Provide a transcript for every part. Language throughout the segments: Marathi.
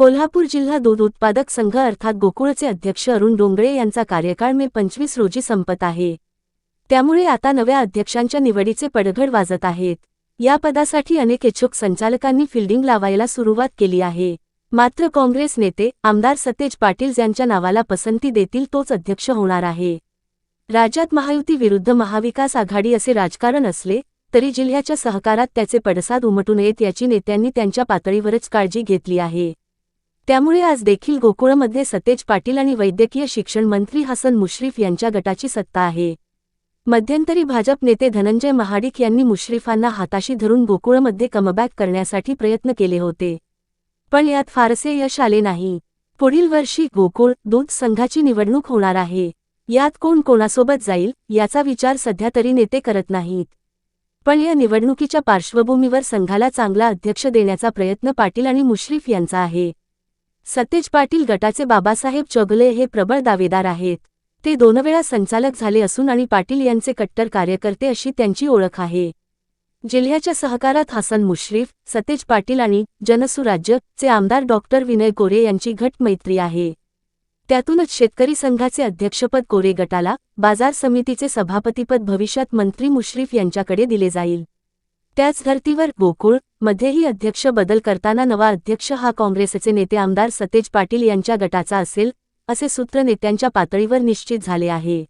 कोल्हापूर जिल्हा दूध उत्पादक संघ अर्थात गोकुळचे अध्यक्ष अरुण डोंगळे यांचा कार्यकाळ मे पंचवीस रोजी संपत आहे. त्यामुळे आता नव्या अध्यक्षांच्या निवडीचे पडघड वाजत आहेत. या पदासाठी अनेक इच्छुक संचालकांनी फिल्डिंग लावायला सुरुवात केली आहे. मात्र काँग्रेस नेते आमदार सतेज पाटील यांच्या नावाला पसंती देतील तोच अध्यक्ष होणार आहे. राज्यात महायुती विरुद्ध महाविकास आघाडी असे राजकारण असले तरी जिल्ह्याच्या सहकारात त्याचे पडसाद उमटू नयेत याची नेत्यांनी त्यांच्या पातळीवरच काळजी घेतली आहे. त्यामुळे आज देखील गोकुळमध्ये सतेज पाटील आणि वैद्यकीय शिक्षण मंत्री हसन मुश्रीफ यांच्या गटाची सत्ता आहे. मध्यंतरी भाजप नेते धनंजय महाडिक यांनी मुश्रीफांना हाताशी धरून गोकुळमध्ये कमबॅक करण्यासाठी प्रयत्न केले होते. पण यात फारसे यश आले नाही. पुढील वर्षी गोकुळ दूध संघाची निवडणूक होणार आहे. यात कोण कोणासोबत जाईल याचा विचार सध्या तरी नेते करत नाहीत. पण या निवडणुकीच्या पार्श्वभूमीवर संघाला चांगला अध्यक्ष देण्याचा प्रयत्न पाटील आणि मुश्रीफ यांचा आहे. सतेज पाटील गटाचे बाबासाहेब चौगुले हे प्रबळ दावेदार आहेत. ते दोनवेळा संचालक झाले असून आणि पाटील यांचे कट्टर कार्यकर्ते अशी त्यांची ओळख आहे. जिल्ह्याच्या सहकारात हसन मुश्रीफ सतेज पाटील आणि जनसुराज्य चे आमदार डॉक्टर विनय गोरे यांची घट मैत्री आहे. त्यातूनच शेतकरी संघाचे अध्यक्षपद कोरे गटाला बाजार समितीचे सभापतीपद भविष्यात मंत्री मुश्रीफ यांच्याकडे दिले जाईल. त्याच धर्तीवर गोकुळ मध्येही अध्यक्ष बदल करताना नवा अध्यक्ष हा काँग्रेसचे नेते आमदार सतेज पाटील यांच्या गटाचा असेल असे सूत्र नेत्यांच्या पातळीवर निश्चित झाले आहे.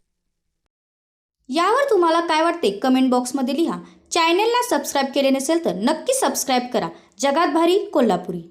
यावर तुम्हाला काय वाटते कमेंट बॉक्समध्ये लिहा. चॅनेलला सबस्क्राईब केले नसेल तर नक्की सबस्क्राईब करा. जगात भारी कोल्हापुरी.